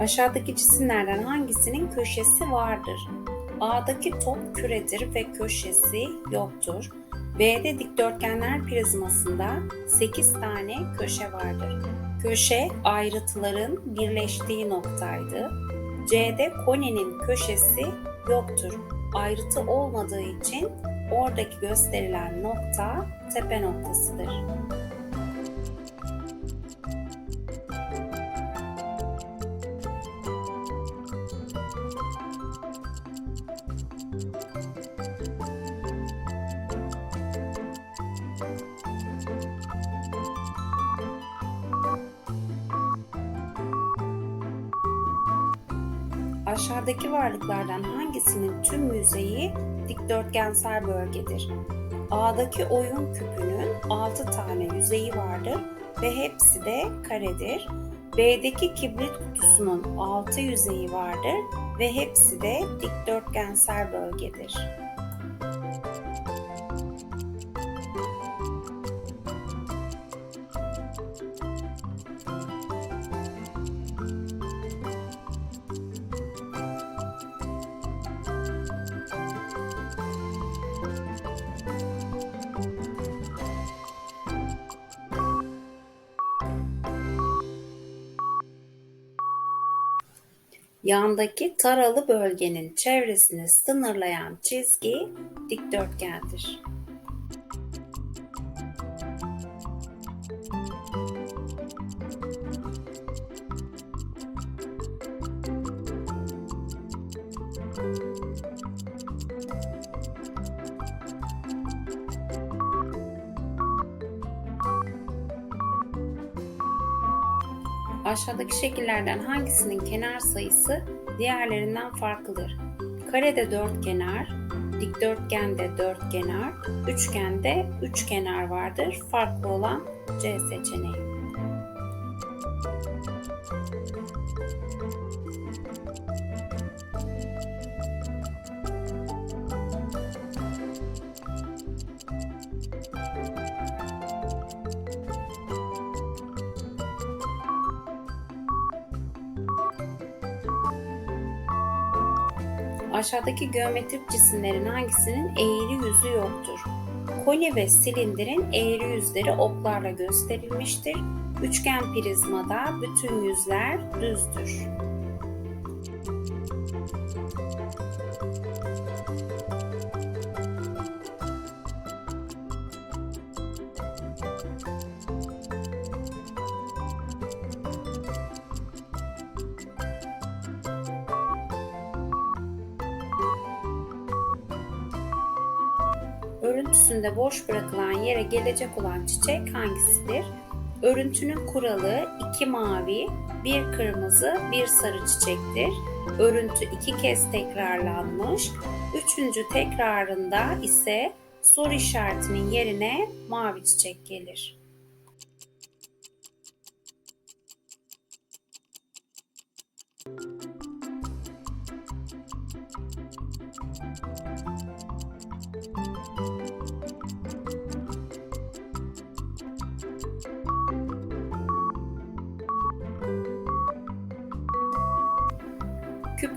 Aşağıdaki cisimlerden hangisinin köşesi vardır? A'daki top küredir ve köşesi yoktur. B'de dikdörtgenler prizmasında 8 tane köşe vardır. Köşe ayrıtıların birleştiği noktaydı. C'de konenin köşesi yoktur. Ayrıtı olmadığı için oradaki gösterilen nokta tepe noktasıdır. Aşağıdaki varlıklardan hangisinin tüm yüzeyi dikdörtgensel bölgedir? A'daki oyun küpünün 6 tane yüzeyi vardır ve hepsi de karedir. B'deki kibrit kutusunun 6 yüzeyi vardır ve hepsi de dikdörtgensel bölgedir. Yandaki taralı bölgenin çevresini sınırlayan çizgi dikdörtgendir. Aşağıdaki şekillerden hangisinin kenar sayısı diğerlerinden farklıdır? Karede dört kenar, dikdörtgende dört kenar, üçgende üç kenar vardır. Farklı olan C seçeneği. Aşağıdaki geometrik cisimlerin hangisinin eğri yüzü yoktur? Koni ve silindirin eğri yüzleri oklarla gösterilmiştir. Üçgen prizmada bütün yüzler düzdür. Örüntüsünde boş bırakılan yere gelecek olan çiçek hangisidir? Örüntünün kuralı iki mavi, bir kırmızı, bir sarı çiçektir. Örüntü iki kez tekrarlanmış. Üçüncü tekrarında ise soru işaretinin yerine mavi çiçek gelir.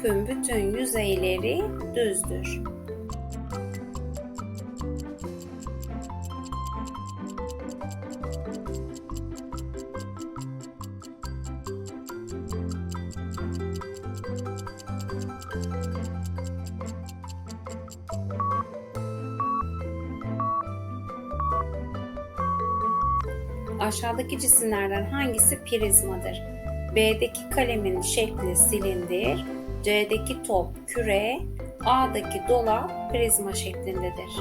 Küpün bütün yüzeyleri düzdür. Aşağıdaki cisimlerden hangisi prizmadır? B'deki kalemin şekli silindir, C'deki top küre, A'daki dolap prizma şeklindedir.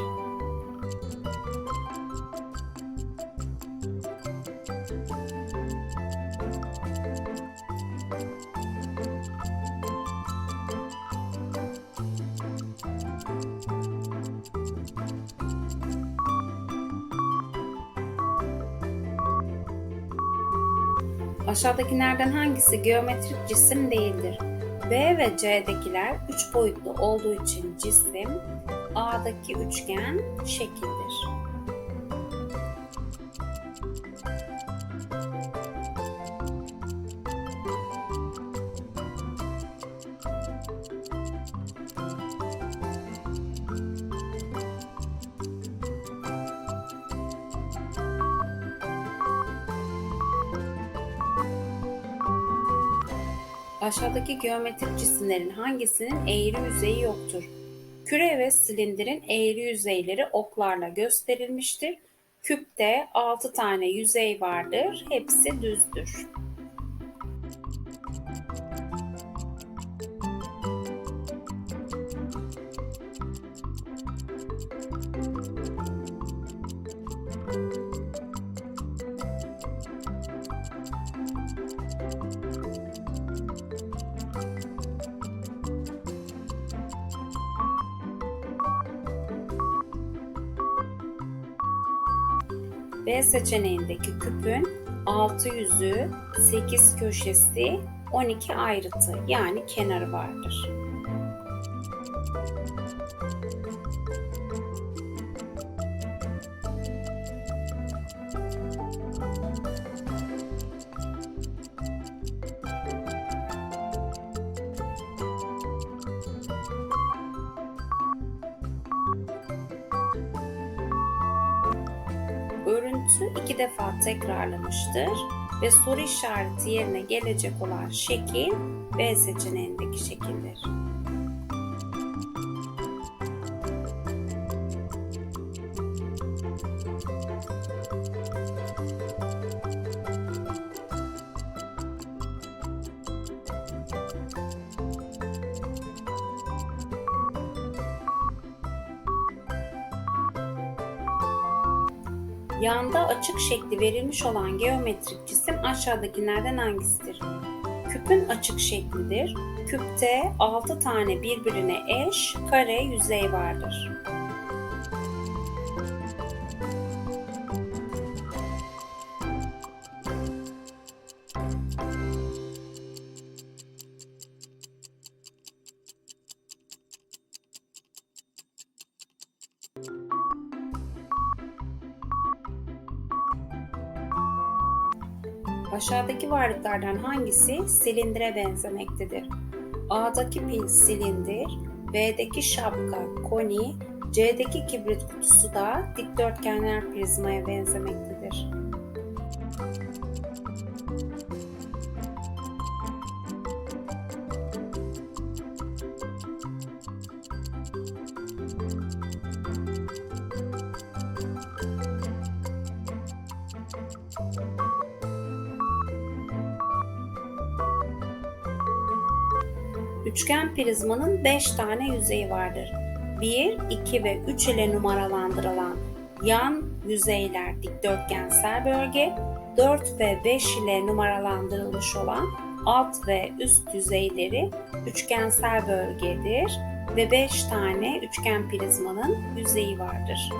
Aşağıdakilerden hangisi geometrik cisim değildir? B ve C'dekiler üç boyutlu olduğu için cisim, A'daki üçgen şekildir. Aşağıdaki geometrik cisimlerin hangisinin eğri yüzeyi yoktur? Küre ve silindirin eğri yüzeyleri oklarla gösterilmiştir. Küpte 6 tane yüzey vardır. Hepsi düzdür. B seçeneğindeki küpün 6 yüzü, 8 köşesi, 12 ayrıtı yani kenarı vardır. Örüntü iki defa tekrarlamıştır ve soru işareti yerine gelecek olan şekil B seçeneğindeki şekildir. Yanda açık şekli verilmiş olan geometrik cisim aşağıdakilerden hangisidir? Küpün açık şeklidir. Küpte 6 tane birbirine eş kare yüzey vardır. Aşağıdaki varlıklardan hangisi silindire benzemektedir? A'daki pil silindir, B'deki şapka koni, C'deki kibrit kutusu da dikdörtgenler prizmaya benzemektedir. Üçgen prizmanın 5 tane yüzeyi vardır. 1, 2 ve 3 ile numaralandırılan yan yüzeyler dikdörtgensel bölge, 4 ve 5 ile numaralandırılmış olan alt ve üst yüzeyleri üçgensel bölgedir ve 5 tane üçgen prizmanın yüzeyi vardır.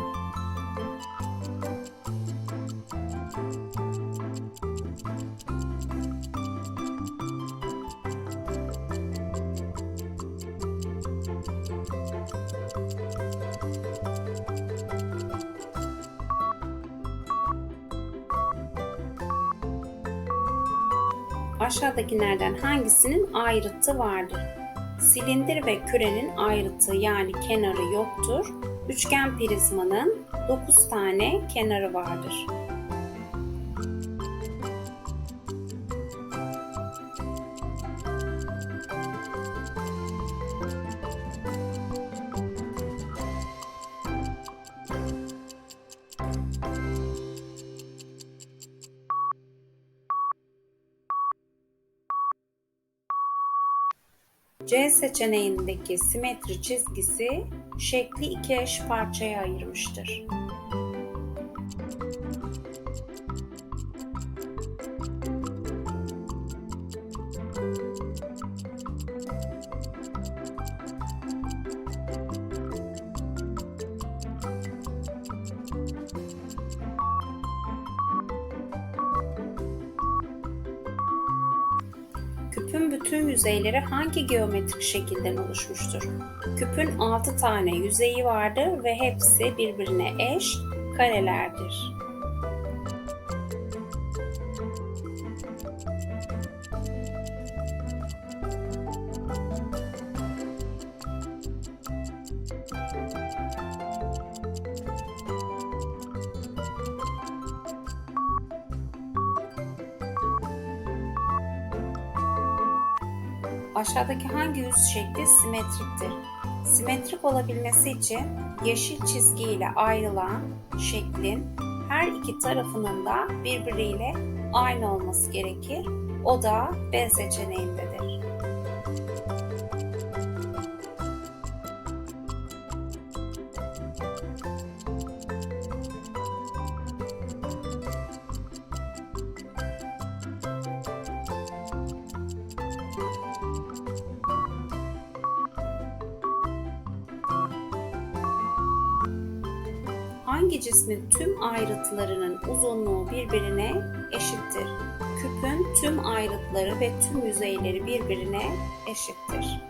Aşağıdakilerden hangisinin ayrıtı vardır? Silindir ve kürenin ayrıtı yani kenarı yoktur. Üçgen prizmanın 9 tane kenarı vardır. C seçeneğindeki simetri çizgisi şekli iki eş parçaya ayırmıştır. Küpün bütün yüzeyleri hangi geometrik şekilden oluşmuştur? Küpün 6 tane yüzeyi vardır ve hepsi birbirine eş karelerdir. Aşağıdaki hangi yüz şekli simetriktir? Simetrik olabilmesi için yeşil çizgi ile ayrılan şeklin her iki tarafının da birbiriyle aynı olması gerekir. O da B seçeneğindedir. Hangi cismin tüm ayrıtlarının uzunluğu birbirine eşittir? Küpün tüm ayrıtları ve tüm yüzeyleri birbirine eşittir.